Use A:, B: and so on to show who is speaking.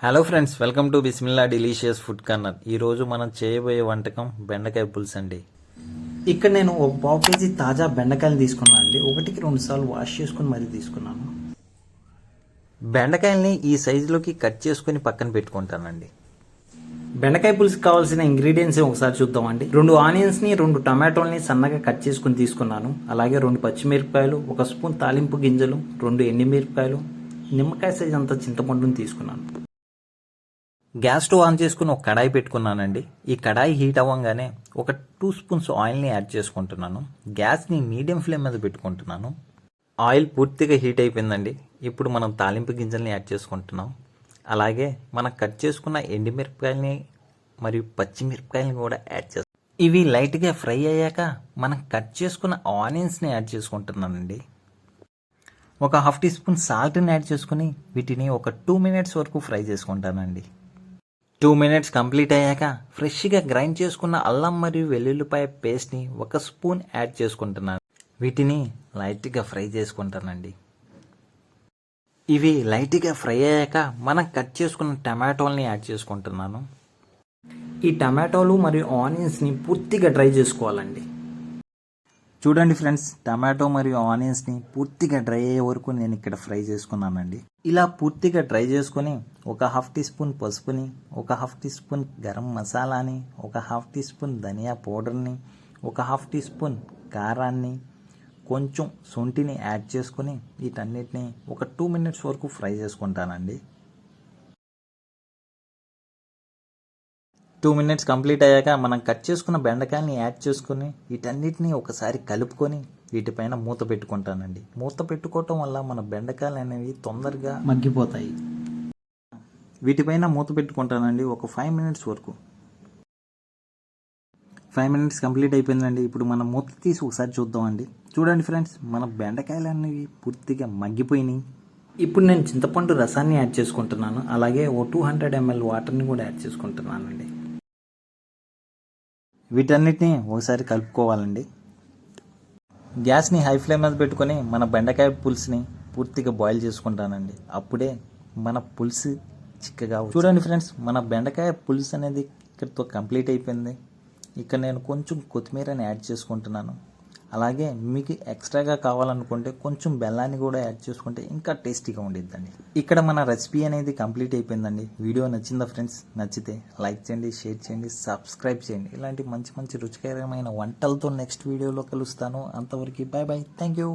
A: Hello friends welcome to Bismillah delicious food corner ఈరోజు మనం చేయబోయే వంటకం బెండకాయ పులుసు అండి.
B: ఇక్కడ నేను ఒక పావు కేజీ తాజా బెండకాయలు తీసుకున్నాను అండి. ఒకటికి రెండు సార్లు వాష్ చేసుకుని మరీ తీసుకున్నాను.
A: బెండకాయల్ని ఈ సైజులోకి కట్ చేసుకొని పక్కన పెట్టుకుంటానండి.
B: బెండకాయ పులుసుకి కావాల్సిన ఇంగ్రీడియంట్స్ ఒకసారి చూద్దామండి రెండు ఆనియన్స్ని రెండు టమాటోల్ని సన్నగా కట్ చేసుకుని తీసుకున్నాను. అలాగే రెండు పచ్చిమిరపకాయలు ఒక స్పూన్ తాలింపు గింజలు రెండు ఎండిమిరపకాయలు నిమ్మకాయ సైజ్ అంత చింతపండుని తీసుకున్నాను.
A: గ్యాస్ స్టవ్ ఆన్ చేసుకుని ఒక కడాయి పెట్టుకున్నానండి. ఈ కడాయి హీట్ అవ్వగానే ఒక టూ స్పూన్స్ ఆయిల్ని యాడ్ చేసుకుంటున్నాను. గ్యాస్ని మీడియం ఫ్లేమ్ మీద పెట్టుకుంటున్నాను. ఆయిల్ పూర్తిగా హీట్ అయిపోయిందండి. ఇప్పుడు మనం తాలింపు గింజల్ని యాడ్ చేసుకుంటున్నాం. అలాగే మనం కట్ చేసుకున్న ఎండిమిరపకాయలని మరియు పచ్చిమిరపకాయలని కూడా యాడ్ చేస్తాం. ఇవి లైట్గా ఫ్రై అయ్యాక మనం కట్ చేసుకున్న ఆనియన్స్ని యాడ్ చేసుకుంటున్నానండి. ఒక హాఫ్ టీ స్పూన్ సాల్ట్ని యాడ్ చేసుకుని వీటిని ఒక టూ మినిట్స్ వరకు ఫ్రై చేసుకుంటానండి. టూ మినిట్స్ కంప్లీట్ అయ్యాక ఫ్రెష్గా గ్రైండ్ చేసుకున్న అల్లం మరియు వెల్లుల్లిపాయ పేస్ట్ని ఒక స్పూన్ యాడ్ చేసుకుంటున్నాను. వీటిని లైట్గా ఫ్రై చేసుకుంటానండి. ఇవి లైట్గా ఫ్రై అయ్యాక మనం కట్ చేసుకున్న టమాటోల్ని యాడ్ చేసుకుంటున్నాను.
B: ఈ టమాటోలు మరియు ఆనియన్స్ని పూర్తిగా డ్రై చేసుకోవాలండి.
A: చూడండి ఫ్రెండ్స్ టమాటో మరియు ఆనియన్స్ని పూర్తిగా డ్రై అయ్యే వరకు నేను ఇక్కడ ఫ్రై చేసుకున్నానండి. ఇలా పూర్తిగా డ్రై చేసుకొని ఒక హాఫ్ టీ స్పూన్ పసుపుని ఒక హాఫ్ టీ స్పూన్ గరం మసాలాని ఒక హాఫ్ టీ స్పూన్ ధనియా పౌడర్ని ఒక హాఫ్ టీ స్పూన్ కారాన్ని కొంచెం శొంఠిని యాడ్ చేసుకొని వీటన్నిటిని ఒక టూ మినిట్స్ వరకు ఫ్రై చేసుకుంటానండి. టూ మినిట్స్ కంప్లీట్ అయ్యాక మనం కట్ చేసుకున్న బెండకాయని యాడ్ చేసుకుని వీటన్నిటిని ఒకసారి కలుపుకొని వీటిపైన మూత పెట్టుకుంటానండి. మూత పెట్టుకోవటం వల్ల మన బెండకాయలు అనేవి తొందరగా
B: మగ్గిపోతాయి.
A: వీటిపైన మూత పెట్టుకుంటానండి ఒక ఫైవ్ మినిట్స్ వరకు. ఫైవ్ మినిట్స్ కంప్లీట్ అయిపోయిందండి. ఇప్పుడు మనం మూత తీసి ఒకసారి చూద్దామండి. చూడండి ఫ్రెండ్స్ మన బెండకాయలు అనేవి పూర్తిగా మగ్గిపోయినాయి.
B: ఇప్పుడు నేను చింతపండు రసాన్ని యాడ్ చేసుకుంటున్నాను. అలాగే ఓ టూ హండ్రెడ్ ఎంఎల్ వాటర్ని కూడా యాడ్ చేసుకుంటున్నానండి.
A: వీటన్నిటిని ఒకసారి కలుపుకోవాలండి. గ్యాస్ని హై ఫ్లేమ్ మీద పెట్టుకొని మన బెండకాయ పులుసుని పూర్తిగా బాయిల్ చేసుకుంటానండి. అప్పుడే మన పులుసు చిక్కగా చూడండి ఫ్రెండ్స్ మన బెండకాయ పులుసు అనేది ఇక్కడితో కంప్లీట్ అయిపోయింది. ఇక్కడ నేను కొంచెం కొత్తిమీరని యాడ్ చేసుకుంటున్నాను. అలాగే మీకు ఎక్స్ట్రాగా కావాలనుకుంటే కొంచెం బెల్లాన్ని కూడా యాడ్ చేసుకుంటే ఇంకా టేస్టీగా ఉండిద్దండి. ఇక్కడ మన రెసిపీ అనేది కంప్లీట్ అయిపోయిందండి. వీడియో నచ్చిందా ఫ్రెండ్స్? నచ్చితే లైక్ చేయండి షేర్ చేయండి సబ్స్క్రైబ్ చేయండి. ఇలాంటి మంచి మంచి రుచికరమైన వంటలతో నెక్స్ట్ వీడియోలో కలుస్తాను. అంతవరకు బాయ్ బాయ్. Thank you.